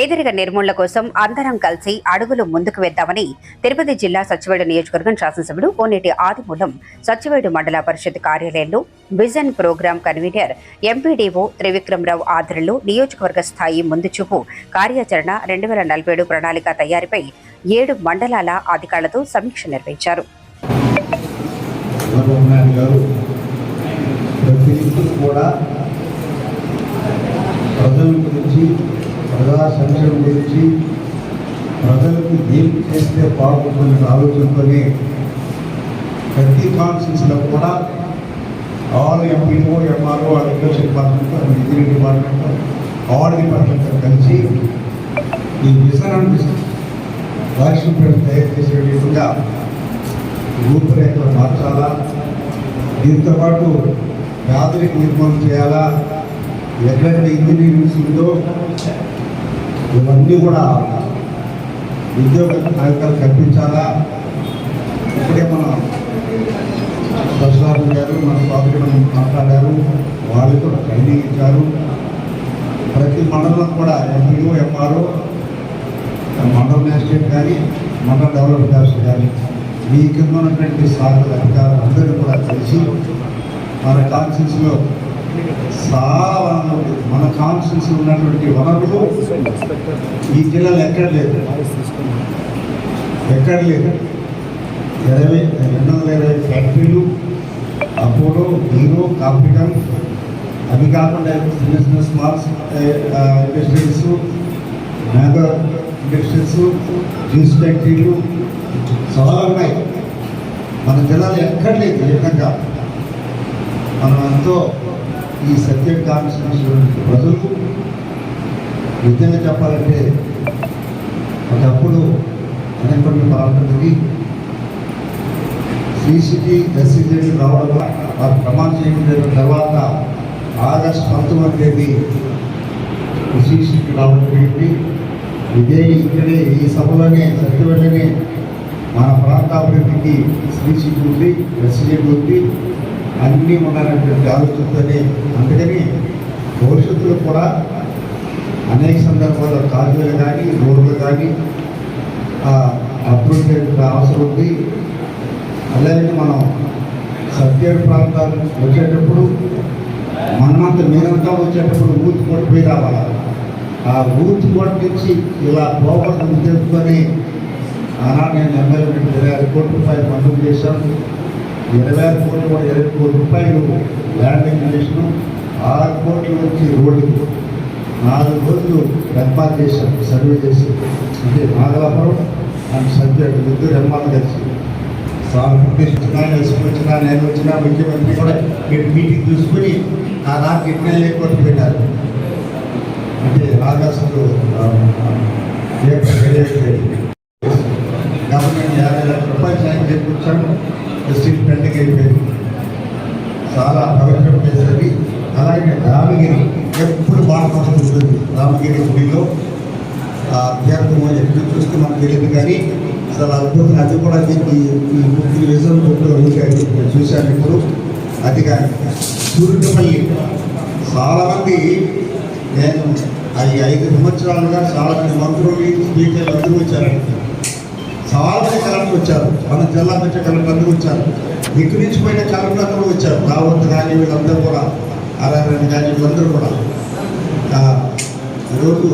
పేదరిక నిర్మూలన కోసం అందరం కలిసి అడుగులు ముందుకు వేద్దామని తిరుపతి జిల్లా సచివేడు నియోజకవర్గం శాసనసభ్యుడు కోనేటి ఆదిమూలం సచివేడు మండల పరిషత్ కార్యాలయంలో vision program convener MPDO Trivikramarao ఆధ్వర్యంలో నియోజకవర్గ స్థాయి ముందుచూపు కార్యాచరణ రెండు వేల నలభై ఏడు ప్రణాళిక తయారీపై ఏడు మండలాల అధికారులతో సమీక్ష నిర్వహించారు. ప్రతి కూడా ప్రజల గురించి ప్రజా సంక్షేమం గురించి ప్రజలకు ఏం చేస్తే బాగుంటుందనే ఆలోచనతోనే ప్రతి కాన్స్టిట్యూన్సీలో కూడా all MPO MRO agriculture department engineering department all డిపార్ట్మెంట్తో కలిసి ఈ మిషన్ అండ్ వార్షిప్ తయారు చేసే విధంగా రూపురేఖలు మార్చాలా? దీంతోపాటు పాటు నిర్మాణం నిర్మూలన చేయాలా? ఎట్లాంటి ఇంజనీరింగ్స్ ఉందో ఇవన్నీ కూడా ఉద్యోగ నాయకులు కల్పించాలా? ఇప్పుడే మన బసరాజు గారు మన పార్టీ మాట్లాడారు వాళ్ళు కూడా ట్రైనింగ్ ఇచ్చారు. ప్రతి మండలం కూడా ఎంపీఓ ఎంఆర్ఓ మండల మేజిస్ట్రేట్ కానీ మండల డెవలప్మెంట్ ఆఫీసర్ కానీ మీ కింద ఉన్నటువంటి సాగుల అధికారులు అందరూ కూడా కలిసి మన కాన్స్టిట్యూన్సీలో చాలా వనరులు మన కాన్స్టిట్యూన్సీ ఉన్నటువంటి వనరులు ఈ జిల్లాలో ఎక్కడ లేదు. ఎక్కడ లేదు. ఇరవై రెండు వందల ఇరవై ఫ్యాక్టరీలు అపోలో హీరో కాంపిటన్ అవి కాకుండా చిన్న చిన్న small industries mega industries juice ఫ్యాక్టరీలు చాలా ఉన్నాయి. మన జిల్లాలో ఎక్కడ లేదు ఈ విధంగా? మనం ఎంతో ఈ సత్యం కాన్స్టిట్యూషన్ ప్రజలు నిజంగా చెప్పాలంటే ఒకప్పుడు అనేటువంటి పాల్గొన్నది సీసీటీ ఎస్సీజెడ్ రావడం వారు ప్రమాణం చేయడం తర్వాత ఆగస్టు పంతొమ్మిది తేదీ సీసీటీ రావడం జరిగింది. ఇదే ఇక్కడే ఈ సభలోనే సత్యవెళ్ళనే మన ప్రాంతాభివృద్ధికి అభివృద్ధికి ఉంది ఎస్సీజెడ్ ఉంది. అన్నీ ఉన్నారనేటువంటి ఆలోచనతోనే అందుకని భవిష్యత్తులో కూడా అనేక సందర్భాల్లో కాలువలు కానీ రోడ్లు కానీ అభివృద్ధి అవసరం ఉంది. అలాగే మనం సబ్జెక్ట్ ప్రాంతాలు వచ్చేటప్పుడు మనమంతా మేమంతా వచ్చేటప్పుడు ఊతి పోయి రావాలి. ఆ ఊతి కొట్టి నుంచి ఇలా పోగొట్టడం తెలుసుకొని ఆనాడు నేను ఎమ్మెల్యే ఇరవై ఆరు కోట్ల రూపాయలు మంజూరు చేశాను ఇరవై ఆరు కోట్లు ఇరవై కోట్ల రూపాయలు ల్యాండ్ ఎక్విజిషన్ ఆరు కోట్ల నుంచి రోడ్డు నాలుగు రోజులు ఏర్పాటు చేశాం సర్వే చేసి అంటే నాగలాపురం అండ్ సబ్జెక్ట్ ఇద్దరు ఎమ్మాలు కలిసి. సార్ వచ్చినా ఎస్పీ వచ్చినా నేను వచ్చినా ముఖ్యమంత్రి కూడా మీరు మీటింగ్ చూసుకుని నా నాకు ఎమ్మెల్యే కొట్టు పెట్టారు? అంటే ఆగస్టు గవర్నమెంట్ యాభై లక్షల రూపాయలు సాయం చేకూర్చాము స్టీల్ పెండింగ్ అయిపోయింది చాలా పవిత్రం చేసేది. అలాగే రామగిరి ఎప్పుడు బాగా ఉంటుంది. రామగిరి గుడిలో. ఆ అధ్యాత్మం ఎప్పుడు చూస్తే మనకు తెలియదు కానీ అసలు అద్భుతం అది కూడా దీనికి ఈ ముగ్గురు రిజర్వ్ బుక్లో నేను చూశాను ఇప్పుడు. అది కానీ సూర్యుపల్లి. చాలామంది నేను ఈ ఐదు సంవత్సరాలుగా చాలామంది మంత్రులు స్పీకర్లు అందరూ వచ్చారు చాలా మంది కలెక్టర్ వచ్చారు. మన జిల్లా నుంచి కలెక్టర్ అందరూ వచ్చారు. ఇక్కడి నుంచి పోయిన కలెక్టర్ అందరూ వచ్చారు. రావత్ కానీ వీళ్ళందరూ కూడా అలాగే కానీ వీళ్ళందరూ కూడా. ఈరోజు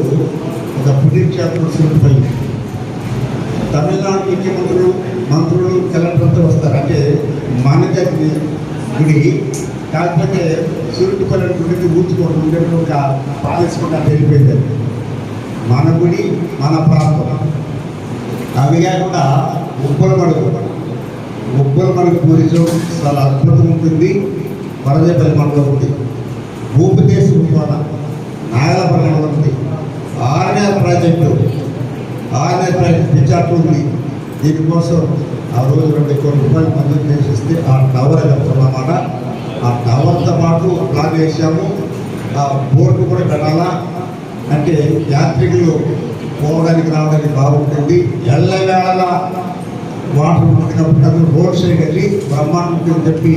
ఒక పుణ్యక్షేత్రం పోయి తమిళనాడు ముఖ్యమంత్రులు మంత్రులు కలెక్టర్తో వస్తారు. అంటే మన జాతి గుడి కాకపోతే సూర్యుపల్లి గుడికి ఊచుకోవడం ఉండేటువంటి పాలసీ కూడా తెలిపేది మన గుడి మన ప్రాంతం. అవి కాకుండా ఉబ్బల మడుగు ఉబ్బల మడుగు టూరిజం చాలా అద్భుతం ఉంటుంది. వరదేపల్లి మండలం ఉంది భూపదేశం కోన నాగలాపురం మండలం ఉంది ఆర్ఎన్ఆర్ ప్రాజెక్టు ఆర్ఎన్ఆర్ ప్రాజెక్టు పిచ్చాట్లు ఉంది. దీనికోసం ఆ రోజు రెండు కోట్ల రూపాయలు మంజూరు చేసిస్తే ఆ టవర్ వెళ్తున్నమాట ఆ టవర్తో పాటు ప్లాన్ వేసాము ఆ బోర్డు కూడా పెట్టాలా అంటే యాత్రికులు పోవడానికి రావడానికి బాగుంటుంది ఎల్లవేళ వాటర్ ఉంటుంది రోడ్ సైడ్ వెళ్ళి బ్రహ్మాండం ఉంటుందని చెప్పి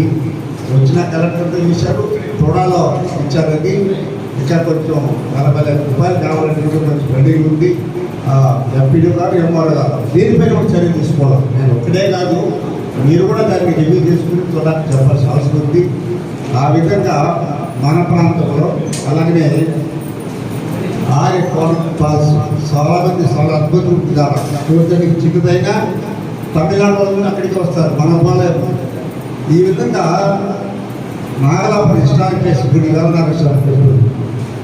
వచ్చిన కలెక్టర్తో చూశారు. తొడాలో ఇచ్చారండి. ఇంకా కొంచెం నలభై లక్షల రూపాయలు కావాలంటే కొంచెం రెడీ ఉంది. ఎంపీడీ గారు ఎంఆర్ఓ గారు. దీనిపైన ఒక చర్య తీసుకోవాలి. నేను ఒకటే కాదు మీరు కూడా దాన్ని రివ్యూ చేసుకుని చూడాలని చెప్పాల్సిన అవసరం ఉంది. ఆ విధంగా మన ప్రాంతంలో అలాగే ఆర్య ఫాల్స్ చాలా మంది చాలా అద్భుతం ఉంటుంది? చూడటానికి చిన్నదైనా తమిళనాడు వాళ్ళు అక్కడికి వస్తారు మన పోలేము ఈ విధంగా నాగలాపురం హిస్టారిక్ ప్లేస్ గుడి వేలనాగేశ్వర temple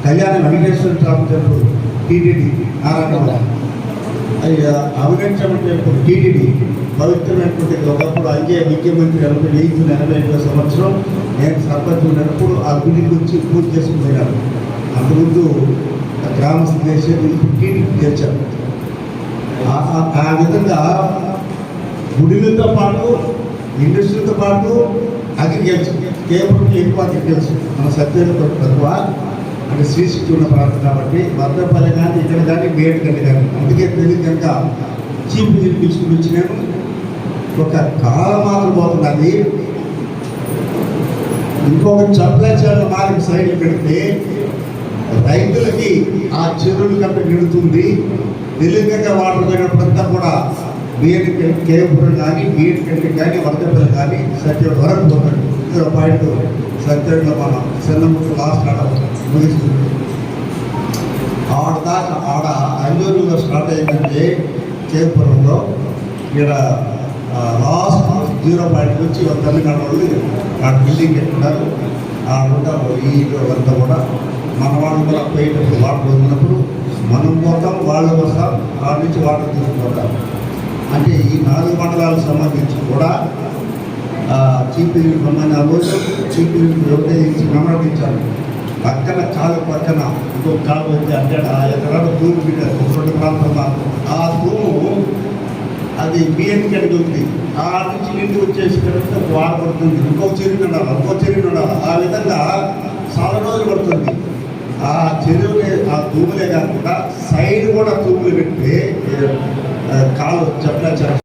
Kalyana Venkateswara Swamy temple TTD Narayana అవినక్షమ temple TTD పవిత్రమైనటువంటి ఒకప్పుడు అంజే ముఖ్యమంత్రి ఎనభై వెయ్యి ఎనభై ఐదో సంవత్సరం నేను సర్పంచ్ ఉన్నప్పుడు ఆ గుడి గురించి పూజ చేసుకుపోయినాను అంతకుముందు గ్రామ దేశాన్ని టీటీడీ ఆ- విధంగా గుడిలతో పాటు ఇండస్ట్రీలతో పాటు అగ్రికల్చర్ కేవలం ఎక్కువ అగ్రికల్చర్ మన సత్యంలో తక్కువ అంటే శ్రీశక్తి ఉన్న ప్రాంతం కాబట్టి భద్రపల్లి కానీ ఇక్కడ కానీ మేడ్ గడ్డి కానీ. అందుకే తెలియదు కనుక చీప్ నీరు తీసుకుని వచ్చి ఒక కాలం మాత్రం పోతున్నది. ఇంకొక సప్లై చేయడం మార్గం సైడ్ పెడితే రైతులకి ఆ చెరువులు కట్ట నిడుతుంది తెలివిగా వాటర్ పోయినప్పుడంతా కూడా బియ్యం కేపురం కానీ బియ్యం కంటే కానీ వరదపల్లి కానీ సత్యం వరకు పోతాడు జీరో పాయింట్ సత్యంలో మన చిన్నముట్టు లాస్ట్ ఆడ ముగిస్తుంది. ఆడ దాకా ఆడ అల్లూరులో స్టార్ట్ అయిందంటే కేపురంలో ఇక్కడ లాస్ట్ జీరో పాయింట్ నుంచి ఒక తమిళనాడు వాళ్ళు ఆ బిల్డింగ్ ఎక్కున్నారు ఆ ఉంటారు ఈ అంతా కూడా మన వాళ్ళు కూడా పోయేటప్పుడు వాటర్ మనం పోతాం వాళ్ళు వస్తాం ఆ నుంచి వాటర్ తీసుకుంటాం అంటే ఈ నాలుగు మండలాలకు సంబంధించి కూడా చీపీ ఆ రోజు చీపీ వ్యవహరించి నమ్మడించారు పక్కన కాలు పక్కన ఇంకొక కాలు వచ్చి అంటే ఆ ఎకరాలు భూమి పెట్టారు రెండు ప్రాంతంలో ఆ భూము అది బియ్యం కలిగి ఉంది. ఆ నుంచి నీళ్ళు వచ్చేసి కనుక వాడబడుతుంది ఇంకో చెరువు ఉండాలి ఇంకో చెరువు ఉండాలి. ఆ విధంగా చాలా రోజులు పడుతుంది. ఆ చెరువులే ఆ తూములే కాకుండా సైడ్ కూడా తూములు పెట్టి ఆ, కాలు చెప్పలే